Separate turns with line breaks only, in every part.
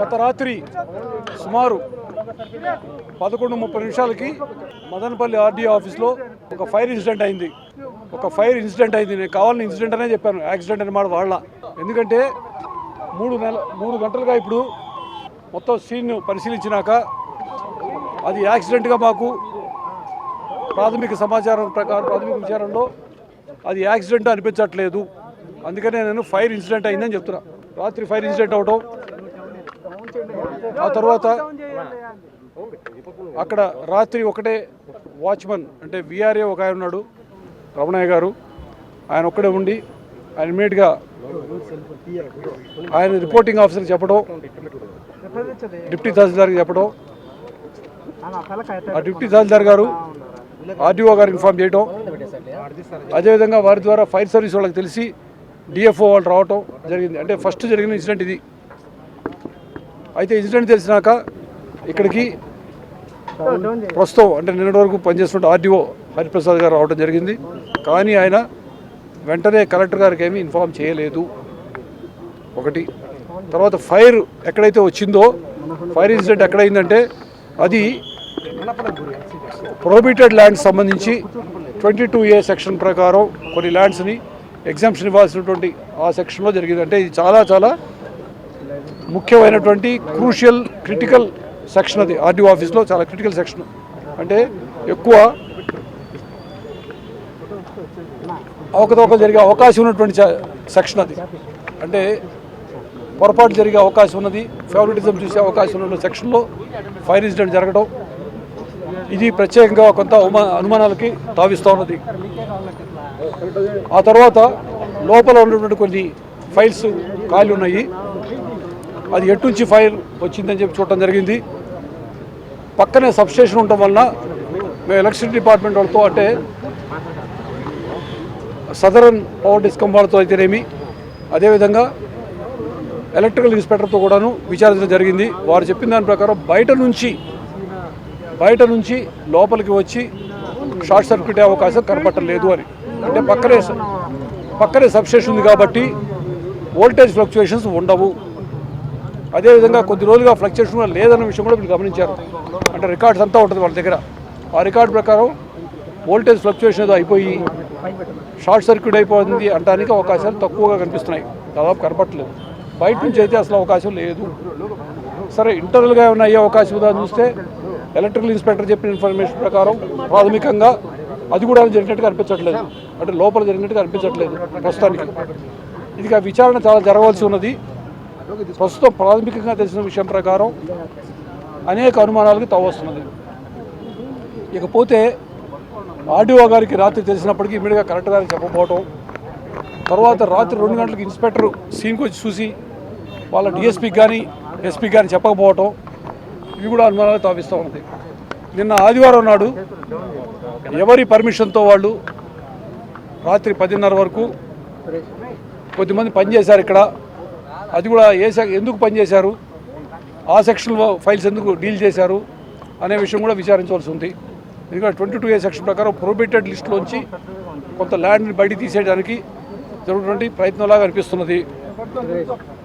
గత రాత్రి సుమారు పదకొండు ముప్పై నిమిషాలకి మదనపల్లి ఆర్డీఓ ఆఫీస్లో ఒక ఫైర్ ఇన్సిడెంట్ అయింది. ఒక ఫైర్ ఇన్సిడెంట్ అయింది. నేను కావాలని ఇన్సిడెంట్ అనే చెప్పాను. యాక్సిడెంట్ అనమాట వాళ్ళ. ఎందుకంటే మూడు నెల మూడు గంటలుగా ఇప్పుడు మొత్తం సీన్ పరిశీలించినాక అది యాక్సిడెంట్గా మాకు ప్రాథమిక సమాచారం ప్రకారం ప్రాథమిక విచారంలో అది యాక్సిడెంట్ అనిపించట్లేదు. అందుకనే నేను ఫైర్ ఇన్సిడెంట్ అయిందని చెప్తున్నా. రాత్రి ఫైర్ ఇన్సిడెంట్ అవటం ఆ తర్వాత అక్కడ రాత్రి ఒకటే వాచ్మన్ అంటే విఆర్ఏ ఒక ఆయన ఉన్నాడు రమణయ్య గారు. ఆయన ఒక్కడే ఉండి ఆయన ఇమీడియట్గా ఆయన రిపోర్టింగ్ ఆఫీసర్కి చెప్పడం డిప్యూటీ తహసీల్దార్కి చెప్పడం ఆ డిప్యూటీ తహసీల్దార్ గారు ఆర్డీఓ గారికి ఇన్ఫామ్ చేయడం అదేవిధంగా వారి ద్వారా ఫైర్ సర్వీస్ వాళ్ళకి తెలిసి డిఎఫ్ఓ వాళ్ళు రావటం జరిగింది. అంటే ఫస్ట్ జరిగిన ఇన్సిడెంట్ ఇది. అయితే ఇన్సిడెంట్ తెలిసినాక ఇక్కడికి ప్రస్తుతం అంటే నిన్నటి వరకు పనిచేస్తున్న ఆర్డీఓ హరిప్రసాద్ గారు రావడం జరిగింది. కానీ ఆయన వెంటనే కలెక్టర్ గారికి ఏమీ ఇన్ఫామ్ చేయలేదు. ఒకటి. తర్వాత ఫైర్ ఎక్కడైతే వచ్చిందో ఫైర్ ఇన్సిడెంట్ ఎక్కడైందంటే అది ప్రొహిబిటెడ్ ల్యాండ్స్ సంబంధించి ట్వంటీ టూ ఏ సెక్షన్ ప్రకారం కొన్ని ల్యాండ్స్ని ఎగ్జామ్షన్ ఇవ్వాల్సినటువంటి ఆ సెక్షన్లో జరిగింది. అంటే ఇది చాలా చాలా ముఖ్యమైనటువంటి క్రూషియల్ క్రిటికల్ సెక్షన్ అది ఆర్డీఓ ఆఫీస్లో చాలా క్రిటికల్ సెక్షన్. అంటే ఎక్కువ అవకతవకలు జరిగే అవకాశం ఉన్నటువంటి సెక్షన్ అది. అంటే పొరపాటు జరిగే అవకాశం ఉన్నది ఫేవరెటిజం చూసే అవకాశం ఉన్నటువంటి సెక్షన్లో ఫైర్ ఇన్సిడెంట్ జరగడం. ఇది ప్రత్యేకంగా కొంత అనుమానాలకి తావిస్తూ ఉన్నది. ఆ తర్వాత లోపల ఉన్నటువంటి కొన్ని ఫైల్స్ ఖాళీ ఉన్నాయి. అది ఎటు నుంచి ఫైర్ వచ్చిందని చెప్పి చూడటం జరిగింది. పక్కనే సబ్స్టేషన్ ఉండటం వలన మేము ఎలక్ట్రిసిటీ డిపార్ట్మెంట్ వాళ్ళతో అంటే సదరన్ పవర్ డిస్కమ్ వాళ్ళతో అయితేనేమి అదేవిధంగా ఎలక్ట్రికల్ ఇన్స్పెక్టర్తో కూడాను విచారించడం జరిగింది. వారు చెప్పిన దాని ప్రకారం బయట నుంచి బయట నుంచి లోపలికి వచ్చి షార్ట్ సర్క్యూట్ అవకాశం కనపట్టలేదు అని. అంటే పక్కనే పక్కనే సబ్స్టేషన్ ఉంది కాబట్టి వోల్టేజ్ ఫ్లక్చుయేషన్స్ ఉండవు. అదేవిధంగా కొద్ది రోజులుగా ఫ్లక్చుయేషన్ కూడా లేదన్న విషయం కూడా మీరు గమనించారు. అంటే రికార్డ్స్ అంతా ఉంటుంది వాళ్ళ దగ్గర. ఆ రికార్డు ప్రకారం వోల్టేజ్ ఫ్లక్చుయేషన్ ఏదో అయిపోయి షార్ట్ సర్క్యూట్ అయిపోయింది అంటానికి అవకాశాలు తక్కువగా కనిపిస్తున్నాయి. దాదాపు కనపట్లేదు బయట నుంచి అయితే అసలు అవకాశం లేదు. సరే ఇంటర్నల్గా ఏమైనా అయ్యే అవకాశం ఉందా చూస్తే ఎలక్ట్రికల్ ఇన్స్పెక్టర్ చెప్పిన ఇన్ఫర్మేషన్ ప్రకారం ప్రాథమికంగా అది కూడా జరిగినట్టుగా అనిపించట్లేదు. అంటే లోపల జరిగినట్టుగా అనిపించట్లేదు ప్రస్తుతానికి. ఇది ఆ విచారణ చాలా జరగవలసి ఉన్నది. ప్రస్తుతం ప్రాథమికంగా తెలిసిన విషయం ప్రకారం అనేక అనుమానాలకు తవ్వస్తున్నది ఇకపోతే ఆర్డీఓ గారికి రాత్రి తెలిసినప్పటికీ ఇమీడియట్గా కలెక్టర్ గారికి చెప్పకపోవటం తర్వాత రాత్రి రెండు గంటలకు ఇన్స్పెక్టర్ సీన్కి వచ్చి చూసి వాళ్ళ డిఎస్పీకి కానీ ఎస్పీకి కానీ చెప్పకపోవటం ఇవి కూడా అనుమానాలు తావిస్తూ ఉంది నిన్న ఆదివారం నాడు ఎవరి పర్మిషన్తో వాళ్ళు రాత్రి పదిన్నర వరకు కొద్దిమంది పనిచేశారు ఇక్కడ. అది కూడా ఏ ఎందుకు పనిచేశారు? ఆ సెక్షన్లో ఫైల్స్ ఎందుకు డీల్ చేశారు? అనే విషయం కూడా విచారించవలసి ఉంది. ఎందుకంటే ట్వంటీ టూ ఏ సెక్షన్ ప్రకారం ప్రొబేటెడ్ లిస్టులోంచి కొంత ల్యాండ్ని బయట తీసేయడానికి జరుగుతున్నటువంటి ప్రయత్నంలాగా అనిపిస్తున్నది.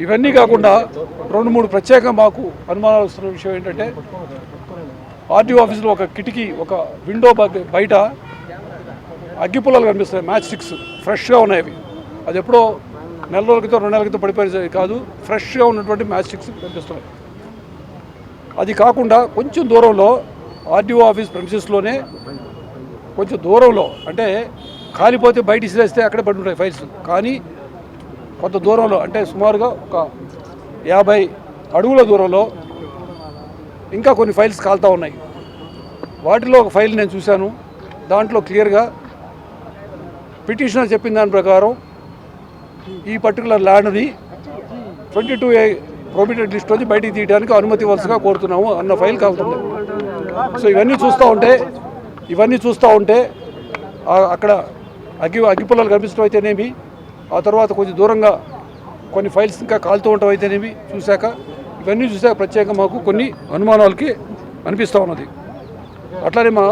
ఇవన్నీ కాకుండా రెండు మూడు ప్రత్యేక మాకు అనుమానాలు వస్తున్న విషయం ఏంటంటే ఆర్టీఓ ఆఫీసులో ఒక కిటికీ ఒక విండో బ- బయట అగ్గిపుల్లలు కనిపిస్తున్నాయి. మ్యాచ్ స్టిక్స్ ఫ్రెష్గా ఉన్నాయి అవి. అది ఎప్పుడో నెల రోజుల క్రితం రెండు నెలల క్రితం పడిపోయేది కాదు. ఫ్రెష్గా ఉన్నటువంటి మ్యాస్టిక్స్ కనిపిస్తున్నాయి అది కాకుండా కొంచెం దూరంలో ఆర్టీఓ ఆఫీస్ ప్రెమిసెస్లోనే కొంచెం దూరంలో అంటే కాలిపోతే బయట ఇసిరేస్తే అక్కడే పడి ఉంటాయి ఫైల్స్ కానీ కొంత దూరంలో అంటే సుమారుగా ఒక యాభై అడుగుల దూరంలో ఇంకా కొన్ని ఫైల్స్ కాలుతూ ఉన్నాయి. వాటిలో ఒక ఫైల్ నేను చూశాను. దాంట్లో క్లియర్గా పిటిషనర్ చెప్పిన దాని ప్రకారం ఈ పర్టికులర్ ల్యాండ్ని twenty two A prohibited list వచ్చి బయటికి తీయడానికి అనుమతి వలసగా కోరుతున్నాము అన్న ఫైల్ కాలుతుంది సో ఇవన్నీ చూస్తూ ఉంటే ఇవన్నీ చూస్తూ ఉంటే అక్కడ అగ్గి అగ్గిపుల్లలు కనిపిస్తూ అయితేనేమి ఆ తర్వాత కొంచెం దూరంగా కొన్ని ఫైల్స్ ఇంకా కాలుతూ ఉండటం అయితేనేమి చూశాక ఇవన్నీ చూశాక ప్రత్యేకంగా మాకు కొన్ని అనుమానాలకి అనిపిస్తూ ఉన్నది. అట్లానే మా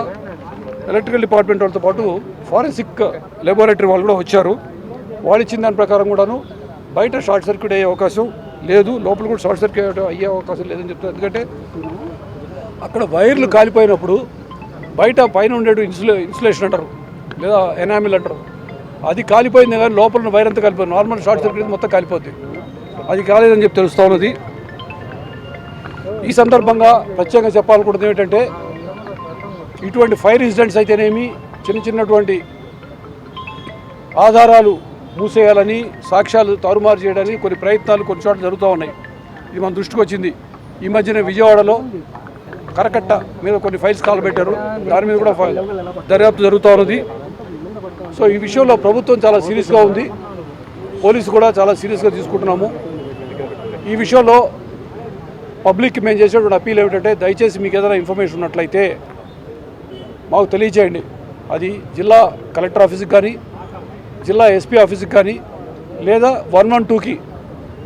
ఎలక్ట్రికల్ డిపార్ట్మెంట్ వాళ్ళతో పాటు ఫారెన్సిక్ లెబొరేటరీ వాళ్ళు కూడా వచ్చారు. వాళ్ళు ఇచ్చిన దాని ప్రకారం కూడాను బయట షార్ట్ సర్క్యూట్ అయ్యే అవకాశం లేదు. లోపల కూడా షార్ట్ సర్క్యూట్ అయ్యే అవకాశం లేదని చెప్తారు ఎందుకంటే అక్కడ వైర్లు కాలిపోయినప్పుడు బయట పైన ఉండేటు ఇన్సులే ఇన్సులేషన్ అంటారు. లేదా ఎనామిల్ అంటారు. అది కాలిపోయింది కానీ లోపల వైర్ అంతా కాలిపోయింది. నార్మల్ షార్ట్ సర్క్యూట్ మొత్తం కాలిపోద్ది. అది కాలేదని చెప్పి తెలుస్తూ ఉన్నది. ఈ సందర్భంగా ప్రత్యేకంగా చెప్పాలనుకుంటుంది ఏంటంటే ఇటువంటి ఫైర్ ఇన్సిడెంట్స్ అయితేనేమి చిన్న చిన్నటువంటి ఆధారాలు మూసేయాలని సాక్ష్యాలు తారుమారు చేయడానికి కొన్ని ప్రయత్నాలు కొన్ని చోట్ల జరుగుతూ ఉన్నాయి. ఇది మన దృష్టికి వచ్చింది. ఈ మధ్యన విజయవాడలో కరకట్ట మీద కొన్ని ఫైల్స్ కాల్ పెట్టారు. దాని మీద కూడా దర్యాప్తు జరుగుతూ ఉన్నది. సో ఈ విషయంలో ప్రభుత్వం చాలా సీరియస్గా ఉంది. పోలీసు కూడా చాలా సీరియస్గా తీసుకుంటున్నాము. ఈ విషయంలో పబ్లిక్కి మేము చేసేటువంటి అప్పీల్ ఏమిటంటే దయచేసి మీకు ఏదైనా ఇన్ఫర్మేషన్ ఉన్నట్లయితే మాకు తెలియజేయండి. అది జిల్లా కలెక్టర్ ఆఫీస్కి కానీ జిల్లా ఎస్పీ ఆఫీస్కి కానీ లేదా వన్ వన్ టూకి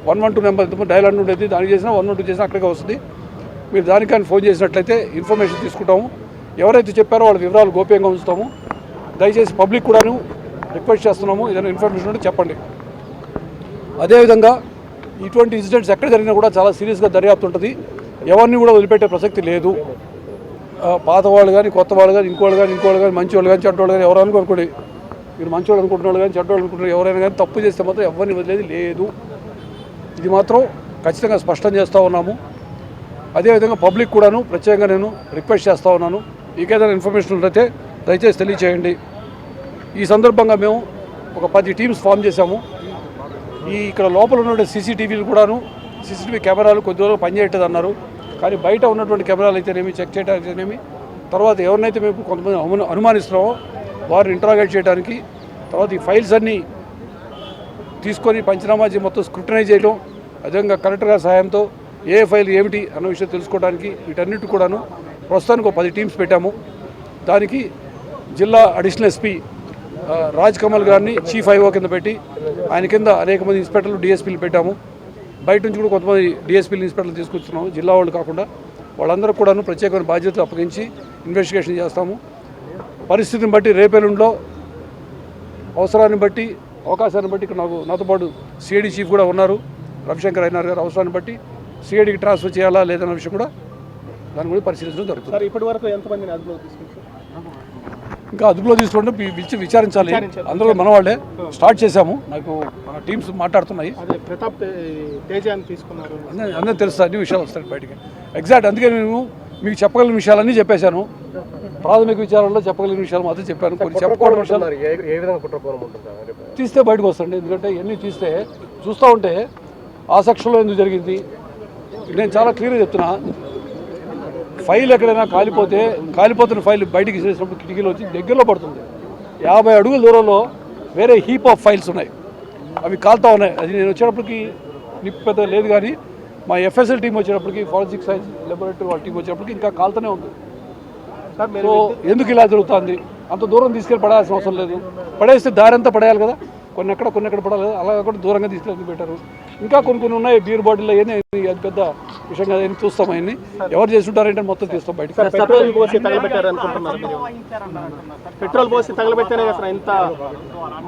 వన్ వన్ టూ నెంబర్ ఇంతకుముందు డైల్ అంటూ ఉండేది దానికి చేసినా వన్ వన్ టూ చేసినా అక్కడికే వస్తుంది. మీరు దానికని ఫోన్ చేసినట్లయితే ఇన్ఫర్మేషన్ తీసుకుంటాము. ఎవరైతే చెప్పారో వాళ్ళ వివరాలు గోప్యంగా ఉంచుతాము. దయచేసి పబ్లిక్ కూడాను రిక్వెస్ట్ చేస్తున్నాము. ఏదైనా ఇన్ఫర్మేషన్ ఉంటే చెప్పండి. అదేవిధంగా ఇటువంటి ఇన్సిడెంట్స్ ఎక్కడ జరిగినా కూడా చాలా సీరియస్గా దర్యాప్తు ఉంటుంది. ఎవరిని కూడా వదిలిపెట్టే ప్రసక్తి లేదు. పాత వాళ్ళు కానీ కొత్త వాళ్ళు కానీ ఇంకోళ్ళు కానీ ఇంకోళ్ళు కానీ మంచి వాళ్ళు కానీ చెడ్డోళ్ళు కానీ ఎవరైనా అనుకోండి మీరు మంచోడు అనుకుంటున్నాడు కానీ చెడ్డోడు అనుకుంటున్నారు ఎవరైనా కానీ తప్పు చేస్తే మాత్రం ఎవరిని వదిలేదు లేదు. ఇది మాత్రం ఖచ్చితంగా స్పష్టం చేస్తూ ఉన్నాము. అదేవిధంగా పబ్లిక్ కూడాను ప్రత్యేకంగా నేను రిక్వెస్ట్ చేస్తూ ఉన్నాను. ఇంకేదైనా ఇన్ఫర్మేషన్ ఉంటే దయచేసి తెలియచేయండి. ఈ సందర్భంగా మేము ఒక పది టీమ్స్ ఫామ్ చేశాము. ఈ ఇక్కడ లోపల ఉన్న సీసీటీవీలు కూడాను సీసీటీవీ కెమెరాలు కొద్ది రోజులు పనిచేయట్లేదు అన్నారు. కానీ బయట ఉన్నటువంటి కెమెరాలు అయితేనేమి చెక్ చేయడానికి తర్వాత ఎవరినైతే మేము కొంతమంది అనుమానిస్తున్నామో వారిని ఇంటరాగేట్ చేయడానికి తర్వాత ఈ ఫైల్స్ అన్నీ తీసుకొని పంచనామా చేసి మొత్తం స్క్రూటనైజ్ చేయడం అదేవిధంగా కలెక్టర్ గారి సహాయంతో ఏ ఫైల్ ఏమిటి అన్న విషయం తెలుసుకోవడానికి వీటన్నిటి కూడాను ప్రస్తుతానికి ఒక పది టీమ్స్ పెట్టాము. దానికి జిల్లా అడిషనల్ ఎస్పీ రాజ్ కమల్ గారిని చీఫ్ ఐఓ కింద పెట్టి ఆయన కింద అనేక మంది ఇన్స్పెక్టర్లు డిఎస్పీలు పెట్టాము. బయట నుంచి కూడా కొంతమంది డిఎస్పీలు ఇన్స్పెక్టర్లు తీసుకొచ్చున్నాము జిల్లా వాళ్ళు కాకుండా వాళ్ళందరూ కూడాను ప్రత్యేకమైన బాధ్యతలు అప్పగించి ఇన్వెస్టిగేషన్ చేస్తాము. పరిస్థితిని బట్టి రేపెల్లుండిలో అవసరాన్ని బట్టి అవకాశాన్ని బట్టి ఇక్కడ నాకు నాతో పాటు సిఐడి చీఫ్ కూడా ఉన్నారు. రవిశంకర్ అయినారు గారు అవసరాన్ని బట్టి సిఐడికి ట్రాన్స్ఫర్ చేయాలా లేదన్న విషయం కూడా దాని గురించి పరిశీలించడం జరుగుతుంది.
ఇప్పటి వరకు ఎంతమందిని అదుపులో
ఇంకా అదుపులో తీసుకుంటే పిలిచి విచారించాలి. అందరూ మన వాళ్ళే స్టార్ట్ చేశాము. నాకు మన టీమ్స్ మాట్లాడుతున్నాయి.
అదే ప్రతాప్ తేజాన్ని తీసుకున్నారు.
అందరూ తెలుస్తుంది అన్ని విషయాలు వస్తాయి బయటికి. ఎగ్జాక్ట్ అందుకే నేను మీకు చెప్పగలిగిన విషయాలన్నీ చెప్పేశాను. ప్రాథమిక విచారాల్లో చెప్పగలిగిన విషయాలు మాత్రం చెప్పాను. కొన్ని చెప్పకూడని విషయాలు తీస్తే బయటకు వస్తుంది ఎందుకంటే ఇవన్నీ తీస్తే చూస్తూ ఉంటే ఆ సెక్షన్లో ఎందుకు జరిగింది? నేను చాలా క్లియర్గా చెప్తున్నా. ఫైల్ ఎక్కడైనా కాలిపోతే కాలిపోతున్న ఫైల్ బయటికి చేసినప్పుడు కిటికీలో వచ్చి దగ్గరలో పడుతుంది. యాభై అడుగుల దూరంలో వేరే హీప్ ఆఫ్ ఫైల్స్ ఉన్నాయి. అవి కాలుతా ఉన్నాయి. అది నేను వచ్చేటప్పటికి నిప్పు పెద్ద లేదు కానీ మా ఎఫ్ఎస్ఎల్ టీం వచ్చేటప్పటికి ఫారెన్సిక్ సైన్స్ లెబొరేటరీ వాళ్ళ టీం వచ్చేటప్పటికి ఇంకా కాలుతూనే ఉంది. సో ఎందుకు ఇలా జరుగుతుంది? అంత దూరం తీసుకెళ్ళి పడాల్సిన అవసరం లేదు. పడేస్తే దారి అంతా పడేయాలి కదా. కొన్ని ఎక్కడ కొన్ని ఎక్కడ పడాలి కదా. అలా కూడా దూరంగా తీసుకెళ్ళి పెట్టారు? ఇంకా కొన్ని కొన్ని ఉన్నాయి బీర్ బాటిల్ అవన్నీ అది పెద్ద విషయం కదా చూస్తాం అవన్నీ ఎవరు చేస్తుంటారంటే మొత్తం తీస్తాం బయటికి.
సార్ పెట్రోల్ పోసి పెట్రోల్ పోసి కదా ఇంత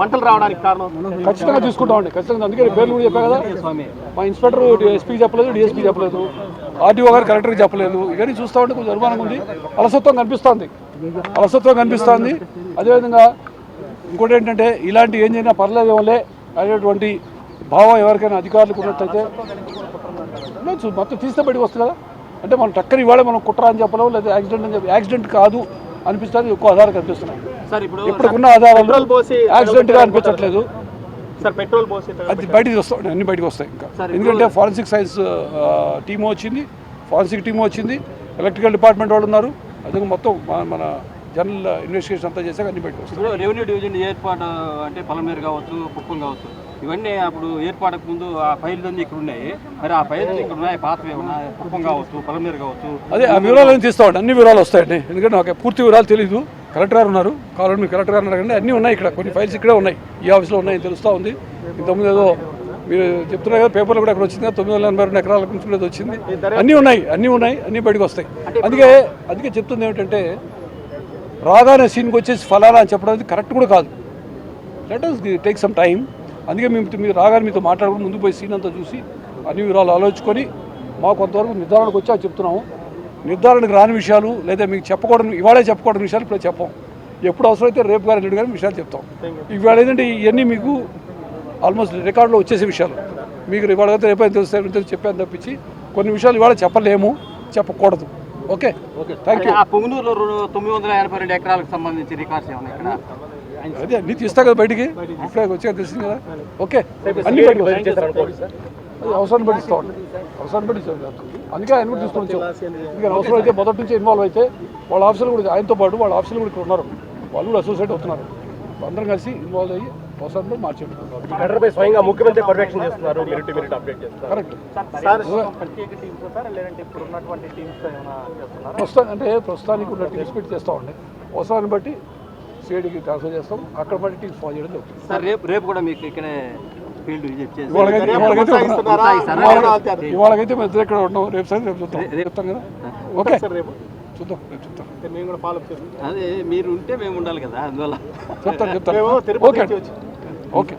మంటలు రావడానికి కారణం?
ఖచ్చితంగా తీసుకుంటామండి ఖచ్చితంగా అందుకే పేర్లు కూడా చెప్పా కదా. మా ఇన్స్పెక్టర్ ఎస్పీ చెప్పలేదు డిఎస్పీ చెప్పలేదు. ఆర్టీఓ గారు కలెక్టర్కి చెప్పలేదు. ఇవన్నీ చూస్తూ ఉంటే కొంచెం అనుమానంగా ఉంది. అలసత్వం కనిపిస్తుంది. అలసత్వం కనిపిస్తుంది. అదేవిధంగా ఇంకోటి ఏంటంటే ఇలాంటి ఏం చేసినా పర్లేదు ఏమోలే అనేటువంటి భావం ఎవరికైనా అధికారులకు ఉన్నట్టయితే ఉండొచ్చు. మొత్తం తీస్తే బయటకు వస్తుంది? కదా అంటే మనం టక్కని ఇవాళ మనం కుట్ర అని చెప్పలేము లేదా యాక్సిడెంట్ అని చెప్పి యాక్సిడెంట్ కాదు అనిపిస్తుంది ఎక్కువ ఆధారాలు కనిపిస్తున్నాయి.
సార్ ఇప్పుడు
ఇప్పటికున్న ఆధారాలు యాక్సిడెంట్గా అనిపించట్లేదు.
సార్ పెట్రోల్ పోసి.
అది బయటికి వస్తాయి అన్ని బయటకు వస్తాయి ఇంకా. ఎందుకంటే ఫారెన్సిక్ సైన్స్ టీమ్ వచ్చింది ఫారెన్సిక్ టీమ్ వచ్చింది ఎలక్ట్రికల్ డిపార్ట్మెంట్ వాళ్ళు ఉన్నారు. అదే మొత్తం మన జనరల్ ఇన్వెస్టిగేషన్ అంతా చేశాక అన్ని బయటకు వస్తాయి.
ఇప్పుడు రెవెన్యూ డివిజన్ ఏర్పాటు అంటే పలమేరు కావచ్చు కుప్పం కావచ్చు ఇవన్నీ అప్పుడు ఏర్పాటుకు ముందు ఆ ఫైల్ అన్ని ఇక్కడ ఉన్నాయి. మరి ఆ ఫైల్ ఇక్కడ ఉన్నాయి పాతవి ఉన్నాయి కుప్పం కావచ్చు పలమేరు కావచ్చు.
అదే ఆ వివరాలు తీస్తామండి? అన్ని వివరాలు వస్తాయండి. ఎందుకంటే నాకు పూర్తి వివరాలు తెలియదు కలెక్టర్ గారు ఉన్నారు. కావాలని మీరు కలెక్టర్ గారు అడగండి. అన్నీ ఉన్నాయి ఇక్కడ. కొన్ని ఫైల్స్ ఇక్కడే ఉన్నాయి. ఈ ఆఫీస్లో ఉన్నాయని తెలుస్తూ ఉంది. ఇంతకుముందు ఏదో మీరు చెప్తున్నారు కదా పేపర్లో కూడా అక్కడ వచ్చింది కదా తొమ్మిది వందల ఎనభై రెండు ఎకరాల గురించి వచ్చింది. అన్నీ ఉన్నాయి అన్నీ ఉన్నాయి అన్నీ బయటకు వస్తాయి. అందుకే అందుకే చెప్తుంది ఏమిటంటే రాగానే సీన్కి వచ్చేసి ఫలానా అని చెప్పడం అనేది కరెక్ట్ కూడా కాదు. Let us take some time అందుకే మేము మీరు రాగానే మీతో మాట్లాడుకుని ముందు పోయి సీన్ అంతా చూసి అన్ని వివరాలు ఆలోచుకొని మా కొంతవరకు నిర్ధారణకు వచ్చి చెప్తున్నాము. నిర్ధారణకు రాని విషయాలు లేదా మీకు చెప్పకూడని ఇవాళే చెప్పకూడని విషయాలు ఇప్పుడు చెప్పం. ఎప్పుడు అవసరమైతే రేపు గారు రెండు గారు విషయాలు చెప్తాం. ఇవాళ ఏంటంటే ఇవన్నీ మీకు ఆల్మోస్ట్ రికార్డులో వచ్చేసే విషయాలు. మీకు ఇవాళ అయితే రేపు తెలుస్తాయి తెలుసు చెప్పాను తప్పించి కొన్ని విషయాలు ఇవాళ చెప్పలేము చెప్పకూడదు. ఓకే. ఓకే. థ్యాంక్ యూ
ఆ పొంగునూరులో తొమ్మిది వందల ఎనభై రెండు ఎకరాలకు సంబంధించి రికార్డ్స్ ఏమన్నా ఇక్కడ?
అదే అన్ని తీస్తా కదా బయటికి? ఇప్పుడే వచ్చాక తెలిసింది కదా. ఓకే. అన్ని బయటకు అవసరాన్ని బట్టి ఇస్తామండి అవసరాన్ని బట్టి ఇస్తాం. అందుకే ఆయన కూడా తీసుకొని వచ్చాం. ఇంకా అవసరం అయితే మొదటి నుంచి ఇన్వాల్వ్ అయితే వాళ్ళ ఆఫీసులు కూడా ఆయనతో పాటు వాళ్ళ ఆఫీసులు కూడా ఇక్కడ ఉన్నారు. వాళ్ళు కూడా అసోసియేట్ అవుతున్నారు. అందరం కలిసి ఇన్వాల్వ్ అయ్యి అవసరం మార్చేయండి
ఘటనపై స్వయంగా ముఖ్యమంత్రి పర్యవేక్షణ చేస్తున్నారు. మినిట్ టు మినిట్ అప్డేట్ చేస్తున్నారు.
కరెక్ట్
సార్ ప్రత్యేక టీమ్స్ సార్ లేదంటే ఇప్పుడు ఉన్నటువంటి టీమ్స్ ఏమైనా చేస్తున్నారు?
ప్రస్తుతం అంటే ప్రస్తుతానికి ఉన్న టీమ్స్ పెట్టి చేస్తామండి. అవసరాన్ని బట్టి సిఐడికి ట్రాన్స్ఫర్ చేస్తాం. అక్కడ బట్టి టీమ్స్ ఫాలో చేయడం జరుగుతుంది.
సార్ రేపు రేపు కూడా మీకు ఇక్కడే ఫీల్డ్ విజిట్ చేసి
ఇవాళకైతే మేము ఇద్దరు ఇక్కడ ఉన్నాం? రేపు సార్ రేపు రేపు. చెప్తాం కదా? ఓకే
సార్ రేపు.
చూద్దాం రేపు చెప్తాం
మేము కూడా ఫాలో అప్ చేస్తాం.
అదే మీరు ఉంటే మేము ఉండాలి కదా అందువల్ల.
చెప్తాను చెప్తాను. Okay okay.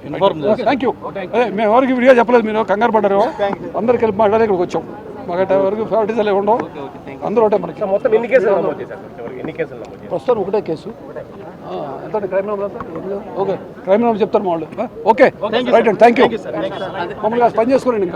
థ్యాంక్ యూ అదే మేము ఎవరికి వీడియో చెప్పలేదు మీరు కంగారు పడ్డారు. అందరు కలిపి మాట్లాడి ఇక్కడికి వచ్చాం. మాకు వరకు ఫేవరెటీస్ అలా ఉండవు. అందరూ ఒకటే మనకి.
మొత్తం ఎన్ని కేసులు ఎన్ని కేసులు
ప్రస్తుతం ఒకటే కేసు. ఆ, ఎంత crime number okay crime number చెప్తారు మా వాళ్ళు. ఓకే. రైట్ అండి థ్యాంక్ యూ మమ్మల్ని పని చేసుకోండి ఇంకా.